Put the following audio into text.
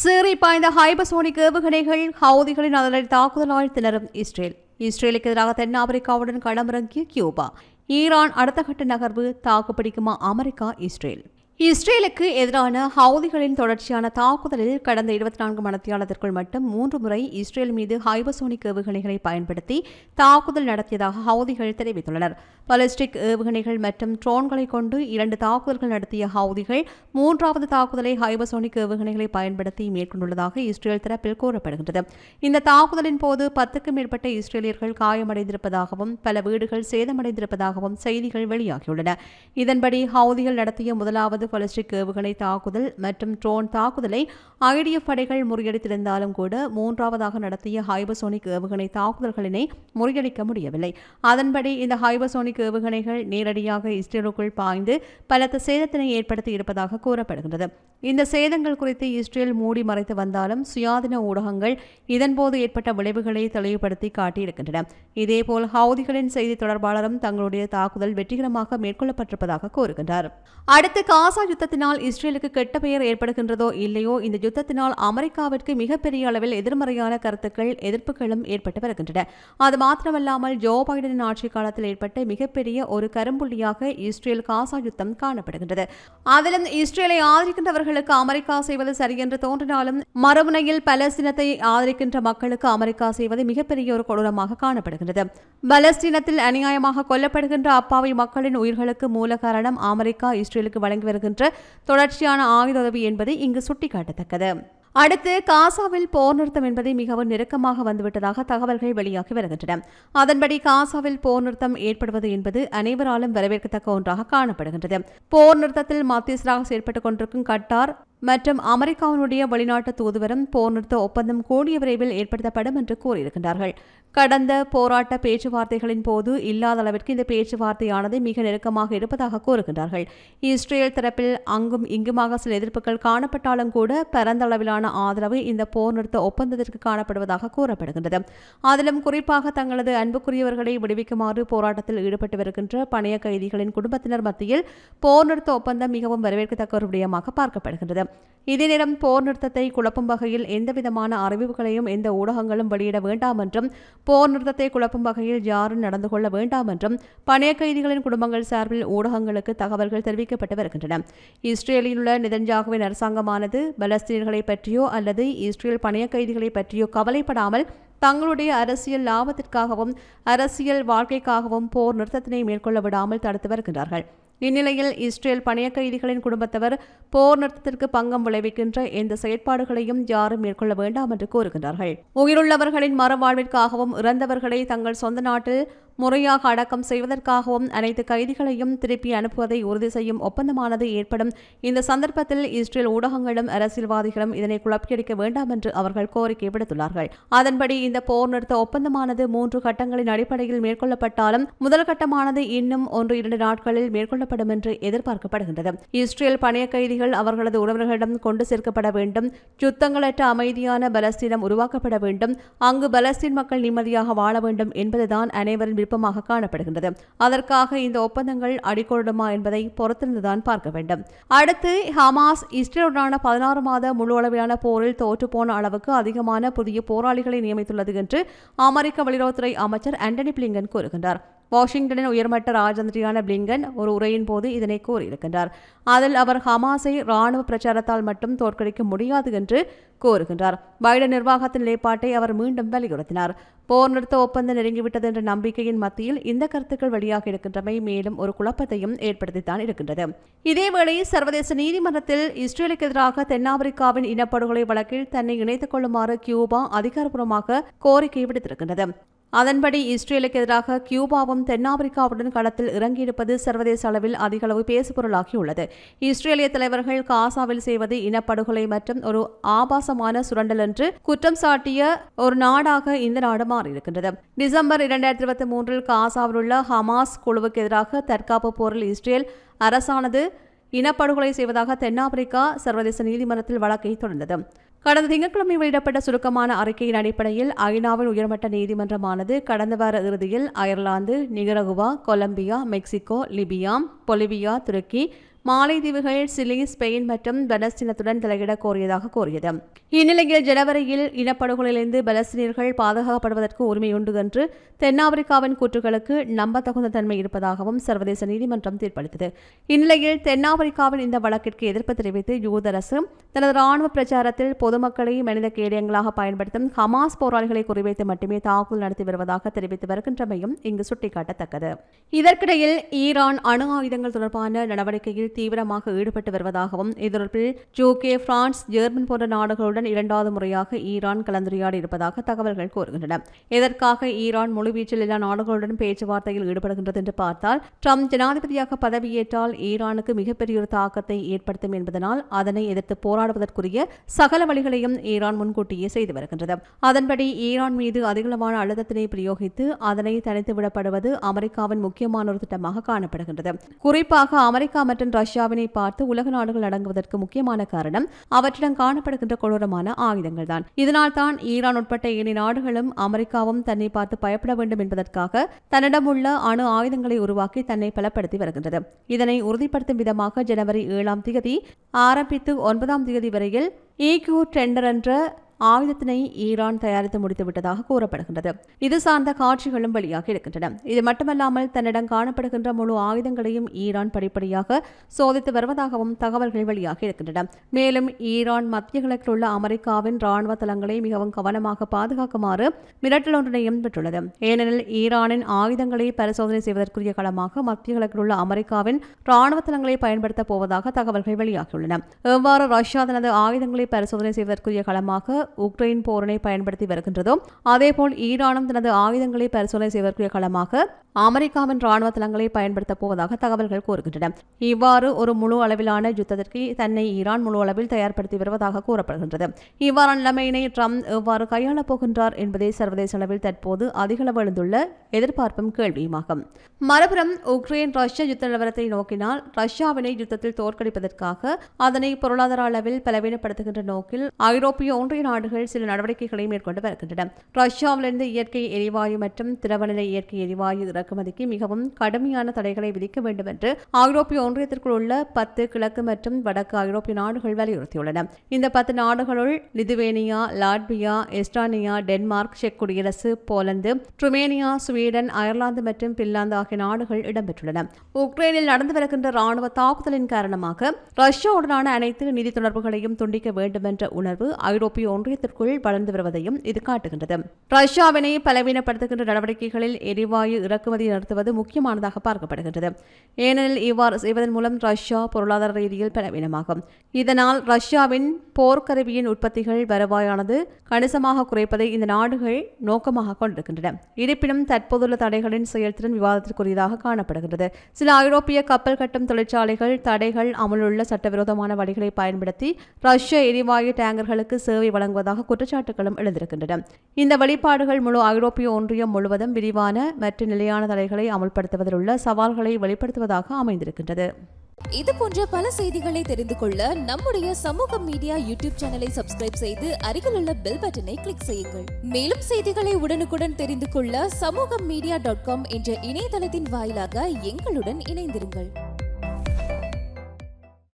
சீறி பாய்ந்த ஹைபசோனிக் ஏவுகணைகள் ஹவுதிகளின் அதனை தாக்குதலால் திணறும் இஸ்ரேல். இஸ்ரேலுக்கு எதிராக தென்னாப்பிரிக்காவுடன் களமிறங்கிய கியூபா. ஈரான் அடுத்த கட்ட நகர்வு தாக்குப்பிடிக்குமா அமெரிக்கா இஸ்ரேல்? இஸ்ரேலுக்கு எதிரான ஹவுதிகளின் தொடர்ச்சியான தாக்குதலில் கடந்த இருபத்தி நான்கு மணத்தியாளத்திற்குள் மட்டும் மூன்று முறை இஸ்ரேல் மீது ஹைபசோனிக் ஏவுகணைகளை பயன்படுத்தி தாக்குதல் நடத்தியதாக ஹவுதிகள் தெரிவித்துள்ளனர். பலிஸ்டிக் ஏவுகணைகள் மற்றும் ட்ரோன்களை கொண்டு இரண்டு தாக்குதல்கள் நடத்திய ஹவுதிகள் மூன்றாவது தாக்குதலை ஹைபசோனிக் ஏவுகணைகளை பயன்படுத்தி மேற்கொண்டுள்ளதாக இஸ்ரேல் தரப்பில் கூறப்படுகின்றது. இந்த தாக்குதலின் போது பத்துக்கும் மேற்பட்ட இஸ்ரேலியர்கள் காயமடைந்திருப்பதாகவும் பல வீடுகள் சேதமடைந்திருப்பதாகவும் செய்திகள் வெளியாகியுள்ளன. இதன்படி ஹவுதிகள் நடத்திய முதலாவது பலிஸ்டிக் ஏவுகணை தாக்குதல் மற்றும் ட்ரோன் தாக்குதலை ஐடிஎஃப் படைகள் முறியடித்திருந்தாலும் கூட மூன்றாவதாக நடத்திய ஹைபர்சோனிக் ஏவுகணை தாக்குதல்களினை முறியடிக்க முடியவில்லை. அதன்படி இந்த ஹைபர்சோனிக் ஏவுகணைகள் நேரடியாக இஸ்ரேலுக்குள் பாய்ந்து பலத்த சேதத்தினை ஏற்படுத்தி இருப்பதாக கூறப்படுகின்றது. இந்த சேதங்கள் குறித்து இஸ்ரேல் மூடி மறைத்து வந்தாலும் சுயாதீன ஊடகங்கள் இதன்போது ஏற்பட்ட விளைவுகளை தெளிவுபடுத்தி காட்டியிருக்கின்றன. இதேபோல் ஹவுதிகளின் செய்தி தொடர்பாளரும் தங்களுடைய தாக்குதல் வெற்றிகரமாக மேற்கொள்ளப்பட்டிருப்பதாக கூறுகின்றார். அடுத்து காசா காசா யுத்தத்தினால் இஸ்ரேலுக்கு கெட்ட பெயர் ஏற்படுகின்றதோ இல்லையோ இந்த யுத்தத்தினால் அமெரிக்காவிற்கு மிகப்பெரிய அளவில் எதிர்மறையான கருத்துக்கள் எதிர்ப்புகளும் ஏற்பட்டு வருகின்றன. அது மாத்திரமல்லாமல் ஜோ பைடனின் ஆட்சி காலத்தில் ஏற்பட்ட மிகப்பெரிய ஒரு கரும்புள்ளியாக இஸ்ரேல் காசா யுத்தம் காணப்படுகின்றது. அதிலும் இஸ்ரேலை ஆதரிக்கின்றவர்களுக்கு அமெரிக்கா செய்வது சரியென்று தோன்றினாலும் மறுமுனையில் பலஸ்தீனத்தை ஆதரிக்கின்ற மக்களுக்கு அமெரிக்கா செய்வது மிகப்பெரிய ஒரு கொடூரமாக காணப்படுகின்றது. பலஸ்தீனத்தில் அநியாயமாக கொல்லப்படுகின்ற அப்பாவி மக்களின் உயிர்களுக்கு மூல காரணம் அமெரிக்கா இஸ்ரேலுக்கு வழங்கி வருகின்ற தொடர்ச்சியான ஆயுத உதவி என்பது இங்கு சுட்டிக்காட்டத்தக்கது. அடுத்து காசாவில் போர் நிறுத்தம் என்பது மிகவும் நெருக்கமாக வந்துவிட்டதாக தகவல்கள் வெளியாகி வருகின்றன. அதன்படி காசாவில் போர் நிறுத்தம் ஏற்படுவது என்பது அனைவராலும் வரவேற்கத்தக்க ஒன்றாக காணப்படுகின்றது. போர் நிறுத்தத்தில் மத்தியஸ்தராக செயற்பட்டுக் கொண்டிருக்கும் கட்டார் மற்றும் அமெரிக்காவினுடைய வெளிநாட்டு தூதுவரும் போர் நிறுத்த ஒப்பந்தம் கூடிய விரைவில் ஏற்படுத்தப்படும் என்று கூறியிருக்கின்றார்கள். கடந்த போராட்ட பேச்சுவார்த்தைகளின் போது இல்லாத அளவிற்கு இந்த பேச்சுவார்த்தையானது மிக நெருக்கமாக இருப்பதாக கூறுகின்றார்கள். இஸ்ரேல் தரப்பில் அங்கும் இங்குமாக சில எதிர்ப்புகள் காணப்பட்டாலும் கூட பரந்த அளவிலான ஆதரவு இந்த போர் நிறுத்த ஒப்பந்தத்திற்கு காணப்படுவதாக கூறப்படுகின்றது. அதிலும் குறிப்பாக தங்களது அன்புக்குரியவர்களை விடுவிக்குமாறு போராட்டத்தில் ஈடுபட்டு வருகின்ற பணைய கைதிகளின் குடும்பத்தினர் மத்தியில் போர் நிறுத்த ஒப்பந்தம் மிகவும் வரவேற்கத்தக்க ஒரு விடயமாக பார்க்கப்படுகின்றது. இதே நேரம் போர் நிறுத்தத்தை குழப்பும் வகையில் எந்தவிதமான அறிவிப்புகளையும் எந்த ஊடகங்களும் வெளியிட வேண்டாம் என்றும் போர் நிறுத்தத்தை குழப்பும் வகையில் யாரும் நடந்து கொள்ள வேண்டாம் என்றும் பணைய கைதிகளின் குடும்பங்கள் சார்பில் ஊடகங்களுக்கு தகவல்கள் தெரிவிக்கப்பட்டு வருகின்றன. இஸ்ரேலில் உள்ள நிதன்ஜாகுவின் அரசாங்கமானது பலஸ்தீனர்களை பற்றியோ அல்லது இஸ்ரேல் பணைய கைதிகளை பற்றியோ கவலைப்படாமல் தங்களுடைய அரசியல் லாபத்திற்காகவும் அரசியல் வாழ்க்கைக்காகவும் போர் நிறுத்தத்தினை மேற்கொள்ள விடாமல் தடுத்து வருகின்றார்கள். இந்நிலையில் இஸ்ரேல் பணைய கைதிகளின் குடும்பத்தவர் போர் நிறுத்தத்திற்கு பங்கம் விளைவிக்கின்ற எந்த செயற்பாடுகளையும் யாரும் மேற்கொள்ள வேண்டாம் என்று கூறுகின்றார்கள். உயிருள்ளவர்களின் மறுவாழ்விற்காகவும் இறந்தவர்களை தங்கள் சொந்த நாட்டில் முறையாக அடக்கம் செய்வதற்காகவும் அனைத்து கைதிகளையும் திருப்பி அனுப்புவதை உறுதி செய்யும் ஒப்பந்தமானது ஏற்படும். இந்த சந்தர்ப்பத்தில் இஸ்ரேல் ஊடகங்களும் அரசியல்வாதிகளும் இதனை குழப்பியடிக்க வேண்டாம் என்று அவர்கள் கோரிக்கை விடுத்துள்ளார்கள். அதன்படி இந்த போர் நிறுத்த ஒப்பந்தமானது மூன்று கட்டங்களின் அடிப்படையில் மேற்கொள்ளப்பட்டாலும் முதல் கட்டமானது இன்னும் ஒன்று இரண்டு நாட்களில் மேற்கொள்ளப்படும் என்று எதிர்பார்க்கப்படுகின்றது. இஸ்ரேல் பணைய கைதிகள் அவர்களது உறவினர்களிடம் கொண்டு சேர்க்கப்பட வேண்டும். யுத்தங்களற்ற அமைதியான பலஸ்தீனம் உருவாக்கப்பட வேண்டும். அங்கு பலஸ்தீன் மக்கள் நிம்மதியாக வாழ வேண்டும் என்பதுதான் அனைவரின் விருப்பமாக காணப்படுகின்றது. அதற்காக இந்த ஒப்பந்தங்கள் அடிக்கொள்ளுமா என்பதை பொறுத்திருந்துதான் பார்க்க வேண்டும். அடுத்து ஹமாஸ் இஸ்ரேலுடனான பதினாறு மாத முழு அளவிலான போரில் தோற்றுப்போன அளவுக்கு அதிகமான புதிய போராளிகளை நியமித்துள்ளது என்று அமெரிக்க வெளியுறவுத்துறை அமைச்சர் ஆண்டனி பிளிங்கன் கூறுகின்றார். வாஷிங்டனின் உயர்மட்ட ராஜதந்திரியான பிளிங்கன் ஒரு உரையின் போது இதனை கூறியிருக்கின்றார். அதில் அவர் ஹமாஸை ராணுவ பிரச்சாரத்தால் மட்டும் தோற்கடிக்க முடியாது என்று கூறுகின்றார். பைடன் நிர்வாகத்தின் நிலைப்பாட்டை அவர் மீண்டும் வலியுறுத்தினார். போர் நிறுத்த ஒப்பந்தம் நெருங்கிவிட்டது என்ற நம்பிக்கையின் மத்தியில் இந்த கருத்துக்கள் வெளியாக இருக்கின்றமை மேலும் ஒரு குழப்பத்தையும் ஏற்படுத்தித்தான் இருக்கின்றது. இதேவேளை சர்வதேச நீதிமன்றத்தில் இஸ்ரேலுக்கு எதிராக தென்னாப்பிரிக்காவின் இனப்படுகொலை வழக்கில் தன்னை இணைத்துக் கொள்ளுமாறு கியூபா அதிகாரப்பூர்வமாக கோரிக்கை விடுத்திருக்கின்றது. அதன்படி இஸ்ரேலுக்கு எதிராக கியூபாவும் தென்னாப்பிரிக்காவுடன் களத்தில் இறங்கியிருப்பது சர்வதேச அளவில் அதிகளவு பேசுபொருளாகியுள்ளது. இஸ்ரேலிய தலைவர்கள் காசாவில் செய்வது இனப்படுகொலை மற்றும் ஒரு ஆபாசமான சுரண்டல் என்று குற்றம் சாட்டிய ஒரு நாடாக இந்த நாடு மாறியிருக்கின்றது. டிசம்பர் இரண்டாயிரத்தி இருபத்தி மூன்றில் காசாவில் உள்ள ஹமாஸ் குழுவுக்கு எதிராக தற்காப்பு போரில் இஸ்ரேல் அரசானது இனப்படுகொலை செய்வதாக தென்னாப்பிரிக்கா சர்வதேச நீதிமன்றத்தில் வழக்கை தொடர்ந்தது. கடந்த திங்கட்கிழமை வெளியிடப்பட்ட சுருக்கமான அறிக்கையின் அடிப்படையில் ஐநாவின் உயர்மட்ட நீதிமன்றமானது கடந்த வார இறுதியில் Ireland Nicaragua Colombia Mexico Libya Bolivia Turkey மாலைதீவுகள் Chile Spain மற்றும் பலஸ்தீனத்துடன் தலையிட கோரியதாக கூறியது. இந்நிலையில் ஜனவரியில் இனப்படுகொலையிலிருந்து பலஸ்தீனியர்கள் பாதுகாக்கப்படுவதற்கு உரிமையுண்டு என்று தென்னாப்பிரிக்காவின் கூற்றுகளுக்கு நம்பத்தகுந்த தன்மை இருப்பதாகவும் சர்வதேச நீதிமன்றம் தீர்ப்பளித்தது. இந்நிலையில் தென்னாப்பிரிக்காவின் இந்த வழக்கிற்கு எதிர்ப்பு தெரிவித்து யூதரசு தனது ராணுவ பிரச்சாரத்தில் பொதுமக்களை மனித கேடயங்களாக பயன்படுத்தும் ஹமாஸ் போராளிகளை குறிவைத்து மட்டுமே தாக்குதல் நடத்தி வருவதாக தெரிவித்து வருகின்றமையும் இங்கு சுட்டிக்காட்டத்தக்கது. இதற்கிடையில் ஈரான் அணு ஆயுதங்கள் தொடர்பான நடவடிக்கையில் தீவிரமாக ஈடுபட்டு வருவதாகவும் இதொடர்பில் ஜூகே பிரான்ஸ் ஜெர்மன் போன்ற நாடுகளுடன் இரண்டாவது முறையாக ஈரான் கலந்துரையாடி இருப்பதாக தகவல்கள் கூறுகின்றன. இதற்காக ஈரான் முழுவீச்சில் எல்லா நாடுகளுடன் பேச்சுவார்த்தையில் ஈடுபடுகின்றது என்று பார்த்தால் ட்ரம்ப் ஜனாதிபதியாக பதவியேற்றால் ஈரானுக்கு மிகப்பெரிய ஒரு தாக்கத்தை ஏற்படுத்தும் என்பதனால் அதனை எதிர்த்து போராடுவதற்குரிய சகல வழிகளையும் ஈரான் முன்கூட்டியே செய்து வருகின்றது. அதன்படி ஈரான் மீது அதிகளவான அழுத்தத்தினை பிரயோகித்து அதனை தனித்துவிடப்படுவது அமெரிக்காவின் முக்கியமான ஒரு திட்டமாக காணப்படுகின்றது. குறிப்பாக அமெரிக்கா மற்றும் ரஷ்யாவினை பார்த்து உலக நாடுகள் அடங்குவதற்கு முக்கியமான காரணம் அவற்றிடம் காணப்படுகின்ற கொடூரமான ஆயுதங்கள் தான் இதனால் தான் ஈரான் உட்பட்ட ஏனைய நாடுகளும் அமெரிக்காவும் தன்னை பார்த்து பயப்பட வேண்டும் என்பதற்காக தன்னிடமுள்ள அணு ஆயுதங்களை உருவாக்கி தன்னை பலப்படுத்தி வருகின்றது. இதனை உறுதிப்படுத்தும் விதமாக ஜனவரி ஏழாம் தேதி ஆரம்பித்து ஒன்பதாம் தேதி வரையில் ஈக்யூ டெண்டர் என்ற ஆயுதத்தினை ஈரான் தயாரித்து முடித்துவிட்டதாக கூறப்படுகின்றது. இது சார்ந்த காட்சிகளும் வெளியாக இருக்கின்றன. இது மட்டுமல்லாமல் தன்னிடம் காணப்படுகின்ற முழு ஆயுதங்களையும் ஈரான் படிப்படியாக சோதித்து வருவதாகவும் தகவல்கள் வெளியாக இருக்கின்றன. மேலும் ஈரான் மத்திய கிழக்கில் உள்ள அமெரிக்காவின் ராணுவ தளங்களை மிகவும் கவனமாக பாதுகாக்குமாறு மிரட்டல் ஒன்றினையும் பெற்றுள்ளது ஏனெனில் ஈரானின் ஆயுதங்களை பரிசோதனை செய்வதற்குரிய களமாக மத்திய கிழக்கில் உள்ள அமெரிக்காவின் ராணுவ தளங்களை பயன்படுத்தப் போவதாக தகவல்கள் வெளியாகியுள்ளன. எவ்வாறு ரஷ்யா தனது ஆயுதங்களை பரிசோதனை செய்வதற்குரிய களமாக உக்ரைன் போரினை பயன்படுத்தி வருகின்றதோ அதேபோல் ஈரானும் தனது ஆயுதங்களை பரிசோதனை செய்வதற்குரிய களமாக அமெரிக்காவின் ராணுவ தளங்களை பயன்படுத்தப் போவதாக தகவல்கள் கூறுகின்றன. இவ்வாறு ஒரு முழு அளவிலான யுத்தத்திற்கு தன்னை ஈரான் முழு அளவில் தயார்படுத்தி வருவதாக கூறப்படுகின்றது. இவ்வாறான நிலைமையினை ட்ரம்ப் எவ்வாறு கையாளப் போகின்றார் என்பதே சர்வதேச அளவில் தற்போது அதிகளவு எழுந்துள்ள எதிர்பார்ப்பும் கேள்வியுமாகும். மறுபுறம் உக்ரைன் ரஷ்ய யுத்த நிலவரத்தை நோக்கினால் ரஷ்யாவினை யுத்தத்தில் தோற்கடிப்பதற்காக அதனை பொருளாதார அளவில் பலவீனப்படுத்துகின்ற நோக்கில் ஐரோப்பிய ஒன்றிய நாடு நாடுகள் சில நடவடிக்கைகளை மேற்கொண்டு வருகின்றன. ரஷ்யாவிலிருந்து இயற்கை எரிவாயு மற்றும் திரவநிலை இயற்கை எரிவாயு இறக்குமதிக்கு மிகவும் கடுமையான தடைகளை விதிக்க வேண்டும் என்று ஐரோப்பிய ஒன்றியத்திற்குள் உள்ள பத்து கிழக்கு மற்றும் வடக்கு ஐரோப்பிய நாடுகள் வலியுறுத்தியுள்ளன. இந்த பத்து நாடுகளுள் லிதுவேனியா லாட்வியா எஸ்டானியா டென்மார்க் செக் குடியரசு போலந்து ருமேனியா ஸ்வீடன் அயர்லாந்து மற்றும் பின்லாந்து ஆகிய நாடுகள் இடம்பெற்றுள்ளன. உக்ரைனில் நடந்து வருகின்ற ராணுவ தாக்குதலின் காரணமாக ரஷ்யாவுடனான அனைத்து நிதி தொடர்புகளையும் துண்டிக்க வேண்டும் என்ற உணர்வு ஐரோப்பிய ஒன்றிய ஒன்றியத்திற்குள் வளர்ந்து வருவதையும் இது காட்டுகின்றது. ரஷ்யாவினை பலவீனப்படுத்துகின்ற நடவடிக்கைகளில் எரிவாயு இறக்குமதி நடத்துவது முக்கியமானதாக பார்க்கப்படுகின்றது. ஏனெனில் இவ்வாறு செய்வதன் மூலம் ரஷ்யா பொருளாதார ரீதியில் பலவீனமாகும். இதனால் ரஷ்யாவின் போர்க்கருவியின் உற்பத்திகள் வருவாயானது கணிசமாக குறைப்பதை இந்த நாடுகள் நோக்கமாக கொண்டிருக்கின்றன. இருப்பினும் தற்போதுள்ள தடைகளின் செயல்திறன் விவாதத்திற்குரியதாக காணப்படுகின்றது. சில ஐரோப்பிய கப்பல் கட்டும் தொழிற்சாலைகள் தடைகள் அமலுள்ள சட்டவிரோதமான வழிகளை பயன்படுத்தி ரஷ்ய எரிவாயு டேங்கர்களுக்கு சேவை வழங்குவதாக குற்றச்சாட்டுகளும் எழுந்திருக்கின்றன. இந்த வெளிப்பாடுகள் முழு ஐரோப்பிய ஒன்றியம் முழுவதும் விரிவான மற்றும் நிலையான தடைகளை அமல்படுத்துவதில் உள்ள சவால்களை வெளிப்படுத்துவதாக அமைந்திருக்கின்றது. இது போன்ற பல செய்திகளை தெரிந்து கொள்ள நம்முடைய சமூக மீடியா யூடியூப் சேனலை சப்ஸ்கிரைப் செய்து அருகில் உள்ள பெல் பட்டனை கிளிக் செய்யுங்கள். மேலும் செய்திகளை உடனுக்குடன் தெரிந்து கொள்ள சமூக மீடியா டாட் காம் என்ற இணையதளத்தின் வாயிலாக எங்களுடன் இணைந்திருங்கள்.